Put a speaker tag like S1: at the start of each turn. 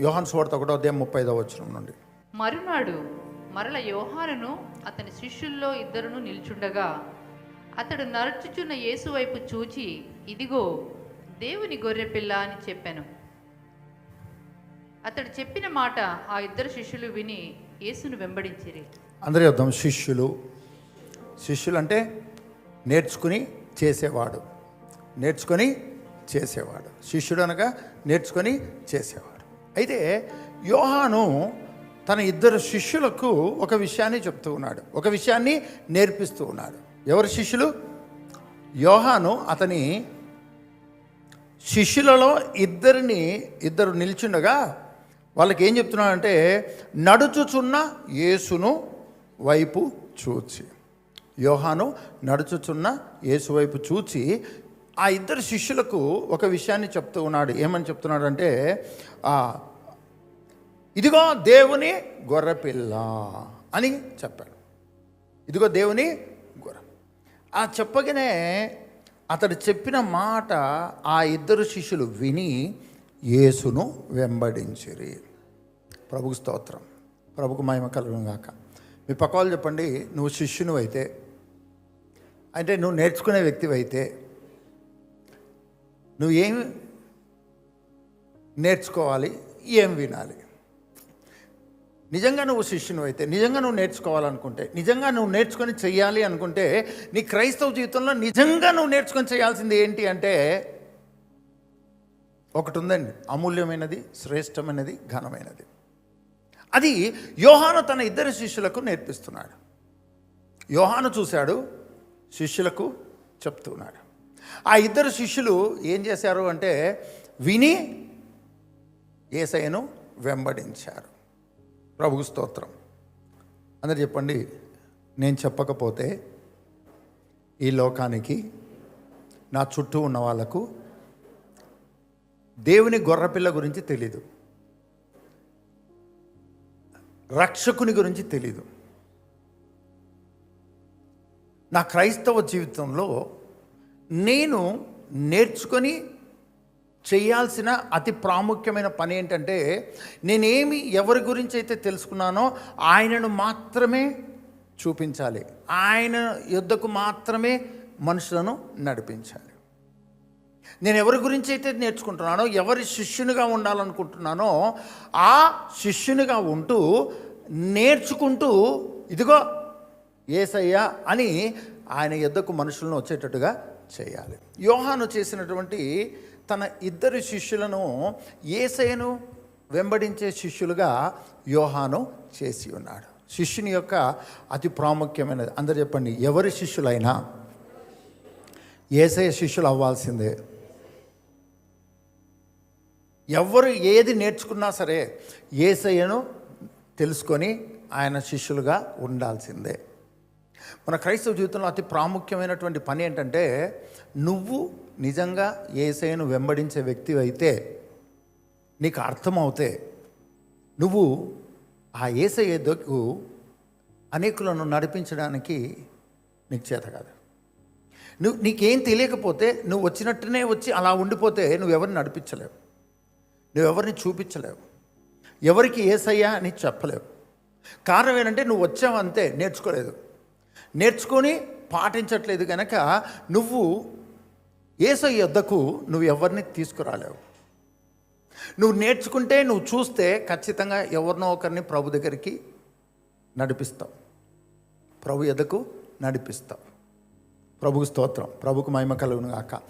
S1: యోహాన్ సువార్త ఒకటో అధ్యాయం ముప్పై ఐదో వచ్చిన నుండి.
S2: మరునాడు మరల యోహానును అతని శిష్యుల్లో ఇద్దరును నిల్చుండగా అతడు నడుచుచున్న యేసు వైపు చూచి ఇదిగో దేవుని గొర్రెపిల్ల అని చెప్పాను. అతడు చెప్పిన మాట ఆ ఇద్దరు శిష్యులు విని యేసును వెంబడించిరి.
S1: అందరి అర్థం శిష్యులు శిష్యులు అంటే నేర్చుకుని చేసేవాడు. నేర్చుకొని చేసేవాడు. శిష్యుడు అనగా నేర్చుకొని చేసేవాడు. అయితే యోహాను తన ఇద్దరు శిష్యులకు ఒక విషయాన్ని చెప్తూ ఉన్నాడు. ఒక విషయాన్ని నేర్పిస్తూ ఉన్నాడు. ఎవరు శిష్యులు? యోహాను అతని శిష్యులలో ఇద్దరిని ఇద్దరు నిల్చుండగా వాళ్ళకి ఏం చెప్తున్నాడంటే నడుచుచున్న యేసును వైపు చూచి. యోహాను నడుచుచున్న యేసు వైపు చూచి ఆ ఇద్దరు శిష్యులకు ఒక విషయాన్ని చెప్తూ ఉన్నాడు. ఏమని చెప్తున్నాడంటే ఇదిగో దేవుని గొర్రెపిల్ల అని చెప్పాడు. ఇదిగో దేవుని గొర్ర. ఆ చెప్పగానే అతడు చెప్పిన మాట ఆ ఇద్దరు శిష్యులు విని యేసును వెంబడించిరి. ప్రభుకు స్తోత్రం. ప్రభుకు మహిమ కలుగును కాక మీ పక్క వాళ్ళు చెప్పండి నువ్వు శిష్యుని అయితే అంటే నువ్వు నేర్చుకునే వ్యక్తివి అయితే నువ్వు ఏం నేర్చుకోవాలి ఏం వినాలి? నిజంగా నువ్వు శిష్యును అయితే నిజంగా నువ్వు నేర్చుకోవాలనుకుంటే నిజంగా నువ్వు నేర్చుకొని చెయ్యాలి అనుకుంటే నీ క్రైస్తవ జీవితంలో నిజంగా నువ్వు నేర్చుకొని చేయాల్సింది ఏంటి అంటే ఒకటి ఉందండి అమూల్యమైనది శ్రేష్టమైనది ఘనమైనది. అది యోహాను తన ఇద్దరు శిష్యులకు నేర్పిస్తున్నాడు. యోహాను చూశాడు శిష్యులకు చెప్తున్నాడు. ఆ ఇద్దరు శిష్యులు ఏం చేశారు అంటే విని ఏసయ్యను వెంబడించారు. ప్రభు స్తోత్రం. అందరు చెప్పండి నేను చెప్పకపోతే ఈ లోకానికి నా చుట్టూ ఉన్న వాళ్ళకు దేవుని గొర్రెపిల్ల గురించి తెలీదు. రక్షకుని గురించి తెలీదు. నా క్రైస్తవ జీవితంలో నేను నేర్చుకొని చేయాల్సిన అతి ప్రాముఖ్యమైన పని ఏంటంటే నేనేమి ఎవరి గురించి అయితే తెలుసుకున్నానో ఆయనను మాత్రమే చూపించాలి. ఆయన యుద్ధకు మాత్రమే మనుషులను నడిపించాలి. నేను ఎవరి గురించి అయితే నేర్చుకుంటున్నానో ఎవరి శిష్యునిగా ఉండాలనుకుంటున్నానో ఆ శిష్యునిగా ఉంటూ నేర్చుకుంటూ ఇదిగో ఏసయ్యా అని ఆయన యుద్ధకు మనుషులను వచ్చేటట్టుగా చేయాలి. యోహాను చేసినటువంటి తన ఇద్దరు శిష్యులను ఏసయను వెంబడించే శిష్యులుగా యోహాను చేసి ఉన్నాడు. శిష్యుని యొక్క అతి ప్రాముఖ్యమైనది. అందరు చెప్పండి ఎవరి శిష్యులైనా? ఏసయ్య శిష్యులు అవ్వాల్సిందే. ఎవరు ఏది నేర్చుకున్నా సరే ఏసయ్యను తెలుసుకొని ఆయన శిష్యులుగా ఉండాల్సిందే. మన క్రైస్తవ జీవితంలో అతి ప్రాముఖ్యమైనటువంటి పని ఏంటంటే నువ్వు నిజంగా ఏసైను వెంబడించే వ్యక్తి అయితే నీకు అర్థమవుతే నువ్వు ఆ ఏసయ్య దగ్గు అనేకులను నడిపించడానికి నీకు చేత కాదు. నువ్వు నీకేం తెలియకపోతే నువ్వు వచ్చినట్టునే వచ్చి అలా ఉండిపోతే నువ్వు ఎవరిని నడిపించలేవు. నువ్వెవరిని చూపించలేవు. ఎవరికి ఏసయ్యా అని చెప్పలేవు. కారణం ఏంటంటే నువ్వు వచ్చావంతే నేర్చుకోలేదు. నేర్చుకొని పాటించట్లేదు కనుక నువ్వు ఏసో యొద్దకు నువ్వు ఎవరిని తీసుకురాలేవు. నువ్వు నేర్చుకుంటే నువ్వు చూస్తే ఖచ్చితంగా ఎవరినో ఒకరిని ప్రభు దగ్గరికి నడిపిస్తావు. ప్రభు ఎద్దకు నడిపిస్తావు. ప్రభుకు స్తోత్రం. ప్రభుకు మహిమ కలుగును గాక